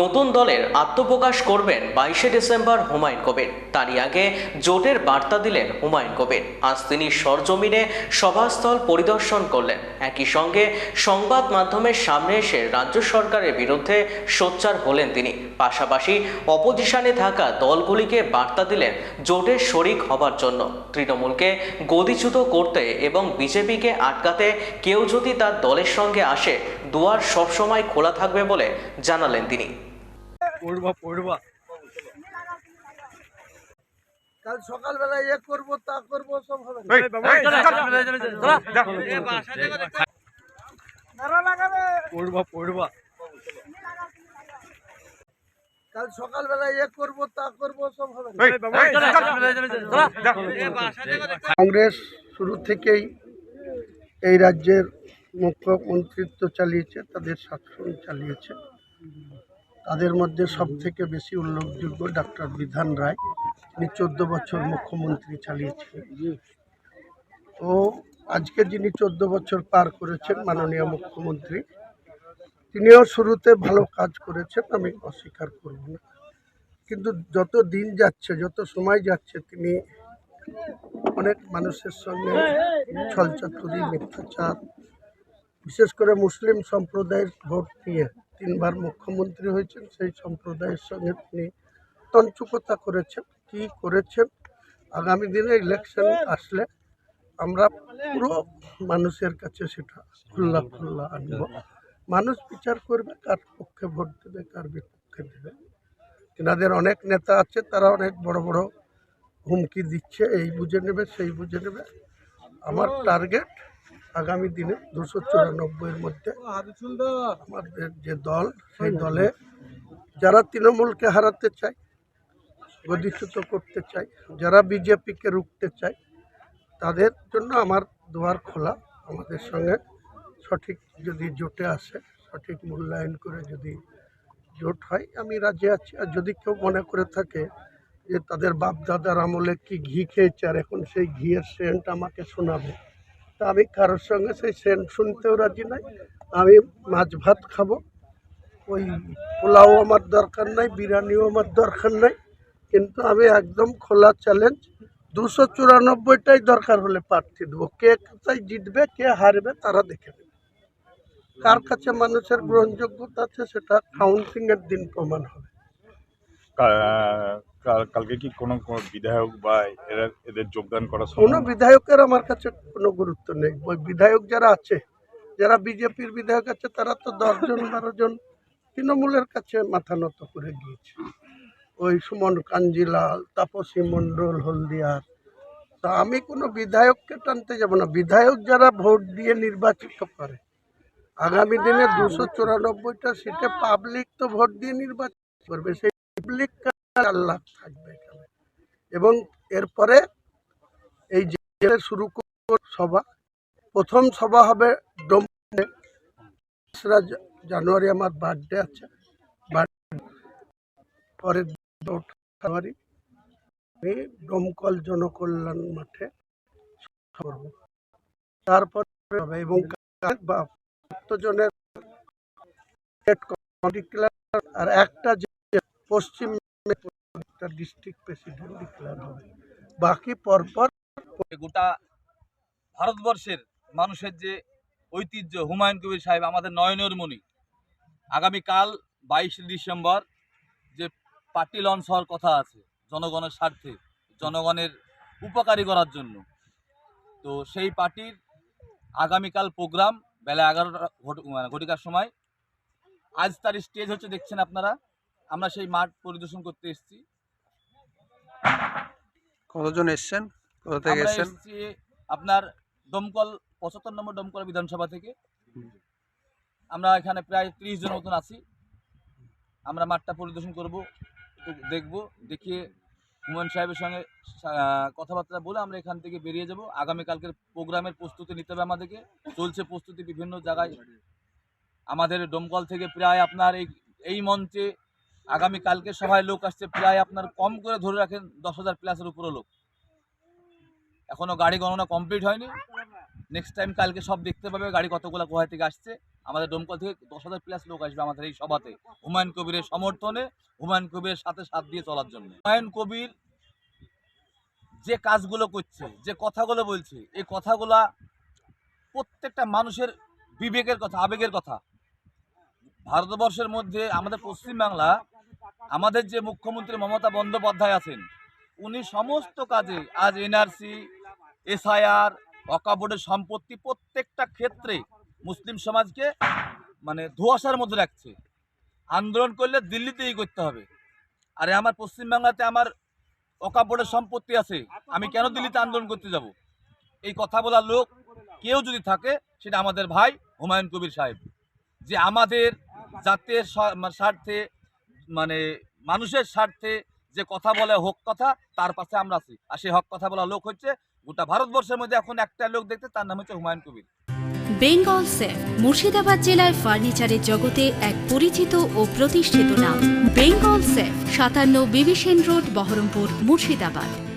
নতুন দলের আত্মপ্রকাশ করবেন বাইশে ডিসেম্বর হুমায়ুন কবির। তারই আগে জোটের বার্তা দিলেন হুমায়ুন কবির। আজ তিনি সরজমিনে সভাস্থল পরিদর্শন করলেন। একই সঙ্গে সংবাদ মাধ্যমের সামনে এসে রাজ্য সরকারের বিরুদ্ধে সোচ্চার হলেন তিনি। পাশাপাশি অপোজিশনে থাকা দলগুলিকে বার্তা দিলেন জোটের শরিক হবার জন্য। তৃণমূলকে গদিচ্যুত করতে এবং বিজেপিকে আটকাতে কেউ যদি তার দলের সঙ্গে আসে, দুয়ার সবসময় খোলা থাকবে বলে জানালেন তিনি। পড়বা পড়বা কাল সকালবেলা ইয়ে করব তা করব সব হবে। পড়বা পড়বা কাল সকালবেলা ইয়ে করব তা করব সব হবে কংগ্রেস শুরু থেকেই এই রাজ্যের মুখ্যমন্ত্রিত্ব চালিয়েছে তাদের শাসন চালিয়েছে তাদের মধ্যে সব থেকে বেশি উল্লেখযোগ্য ডাক্তার বিধান রায় তিনি চোদ্দ বছর মুখ্যমন্ত্রী চালিয়েছিলেন। তো আজকে যিনি চোদ্দ বছর পার করেছেন মাননীয় মুখ্যমন্ত্রী, তিনিও শুরুতে ভালো কাজ করেছেন, আমি অস্বীকার করব না। কিন্তু যত দিন যাচ্ছে, যত সময় যাচ্ছে, তিনি অনেক মানুষের সঙ্গে ছলচাতুরি, মিথ্যাচার, বিশেষ করে মুসলিম সম্প্রদায়ের ভোট নিয়ে তিনবার মুখ্যমন্ত্রী হয়েছেন, সেই সম্প্রদায়ের সঙ্গে তিনি তঞ্চুকতা করেছেন, কি করেছেন। আগামী দিনে ইলেকশন আসলে আমরা পুরো মানুষের কাছে সেটা খুল্লা খুল্লা আনব। মানুষ বিচার করবে, কার পক্ষে ভোট দেবে, কার বিপক্ষে দেবে। তেনাদের অনেক নেতা আছে, তারা অনেক বড় বড় হুমকি দিচ্ছে, এই বুঝে নেবে, সেই বুঝে নেবে। আমার টার্গেট আগামী দিনে দুশো চুরানব্বইয়ের মধ্যে আমাদের যে দল, সেই দলে যারা তৃণমূলকে হারাতে চায় গদিচ্যুত করতে চায়, যারা বিজেপিকে রুখতে চায়, তাদের জন্য আমার দুয়ার খোলা। আমাদের সঙ্গে সঠিক যদি জোটে আসে, সঠিক মূল্যায়ন করে যদি জোট হয়, আমি রাজি আছি। আর যদি কেউ মনে করে থাকে যে তাদের বাপ দাদার আমলে কি ঘি খেয়েছে, আর এখন সেই ঘিয়ের সেন্ট আমাকে শোনাবে তা আমি কারোর সঙ্গে সেই সেন্ট শুনতেও রাজি নাই। আমি মাছ ভাত খাব। ওই পোলাও আমার দরকার নাই, বিরিয়ানিও আমার দরকার নাই। কিন্তু আমি একদম খোলা চ্যালেঞ্জ দুশো চুরানব্বইটাই দরকার হলে প্রার্থী দেবো। কে কোথায় জিতবে, কে হারবে, তারা দেখে নেবে। কার কাছে মানুষের গ্রহণযোগ্যতা আছে, সেটা কাউন্টিং এর দিন প্রমাণ হবে। কালকে কি কোনো কোনো বিধায়ক বা এরা এদের যোগদান করা কোনো বিধায়কের আমার কাছে কোনো গুরুত্ব নেই। ওই বিধায়ক যারা আছে যারা বিজেপির বিধায়ক আছে তারা তো দশজন বারো জন তৃণমূলের কাছে মাথা নত করে গিয়েছে। ওই সুমন কাঞ্জিলাল তাপসী মণ্ডল হলদিয়ার। তা আমি কোনো বিধায়ককে টানতে যাব না। বিধায়ক যারা ভোট দিয়ে নির্বাচিত করে আগামী দিনে দুশো চুরানব্বইটা সিটে পাবলিক তো ভোট দিয়ে নির্বাচন করবে। সেই পাবলিক আল্লাহ থাকবে এখানে এবং এরপরে এই যে শুরু করব সভা, প্রথম সভা হবে ডোম জানুয়ারি আমার বার্থডে আছে। পরের আমি ডোমকল জনকল্যাণ মাঠে করব। তারপর এবং আর একটা পশ্চিম ডিস্ট্রিক্ট প্রেসিডেন্ট ডিক্লেয়ার হবে। বাকি পরপর গোটা ভারতবর্ষের মানুষের যে ঐতিহ্য, হুমায়ুন কবির সাহেব, আমাদের নয়নের মণি, আগামীকাল বাইশে ডিসেম্বর যে পার্টি লঞ্চ হওয়ার কথা আছে জনগণের স্বার্থে, জনগণের উপকারী করার জন্য, তো সেই পার্টির আগামীকাল প্রোগ্রাম বেলা এগারোটা মানে ঘটিকার সময়। আজ তার স্টেজ হচ্ছে, দেখছেন আপনারা? আমরা সেই মাঠ পরিদর্শন করতে এসেছি। কতজন এসছেন? কোথা থেকে এসছেন? আপনার দমকল পঁচাত্তর নম্বর দমকল বিধানসভা থেকে। আমরা এখানে প্রায় ত্রিশ জন মতন আছি। আমরা মাঠটা পরিদর্শন করব দেখব দেখিয়ে হুমায়ুন সাহেবের সঙ্গে কথাবার্তা বলে আমরা এখান থেকে বেরিয়ে যাব। আগামীকালকের প্রোগ্রামের প্রস্তুতি নিতে হবে আমাদেরকে। চলছে প্রস্তুতি বিভিন্ন জায়গায়। আমাদের দমকল থেকে প্রায় আপনার এই এই মঞ্চে আগামী কালকে সভায় লোক আসছে, প্রায় আপনার কম করে ধরে রাখেন দশ হাজার প্লাসের উপরে লোক। এখনও গাড়ি গণনা কমপ্লিট হয়নি। নেক্সট টাইম কালকে সব দেখতে পাবে গাড়ি কতগুলো কোথায় থেকে আসছে। আমাদের ডোমকল থেকে দশ হাজার প্লাস লোক আসবে আমাদের এই সভাতে। হুমায়ুন কবিরের সমর্থনে, হুমায়ুন কবিরের সাথে সাথ দিয়ে চলার জন্য। হুমায়ুন কবির যে কাজগুলো করছে, যে কথাগুলো বলছে, এই কথাগুলা প্রত্যেকটা মানুষের বিবেকের কথা, আবেগের কথা। ভারতবর্ষের মধ্যে আমাদের পশ্চিমবাংলা আমাদের যে মুখ্যমন্ত্রী মমতা বন্দ্যোপাধ্যায় আছেন, উনি সমস্ত কাজে, আজ এনআরসি এসআইআর অকাবোর্ডের সম্পত্তি প্রত্যেকটা ক্ষেত্রে মুসলিম সমাজকে মানে ধোয়াশার মধ্যে রাখছে। আন্দোলন করলে দিল্লিতেই করতে হবে। আরে আমার পশ্চিমবাংলাতে আমার অকাবোর্ডের সম্পত্তি আছে, আমি কেন দিল্লিতে আন্দোলন করতে যাব? এই কথা বলার লোক কেউ যদি থাকে, সেটা আমাদের ভাই হুমায়ুন কবির সাহেব। যে আমাদের জাতের স্বার্থে মানে মানুষের স্বার্থে যে কথা বলে হোক কথা, তার পাশে আমরা আছি। আর সেই হক কথা বলা লোক হচ্ছে গোটা ভারতবর্ষের মধ্যে এখন একটা লোক দেখতে, তার নাম হচ্ছে হুমায়ুন কবির। বেঙ্গল সেফ মুর্শিদাবাদ জেলায় ফার্নিচারের জগতে এক পরিচিত ও প্রতিষ্ঠিত নাম। বেঙ্গল সেফ সাতান্ন বিবিসেন রোড, বহরমপুর, মুর্শিদাবাদ।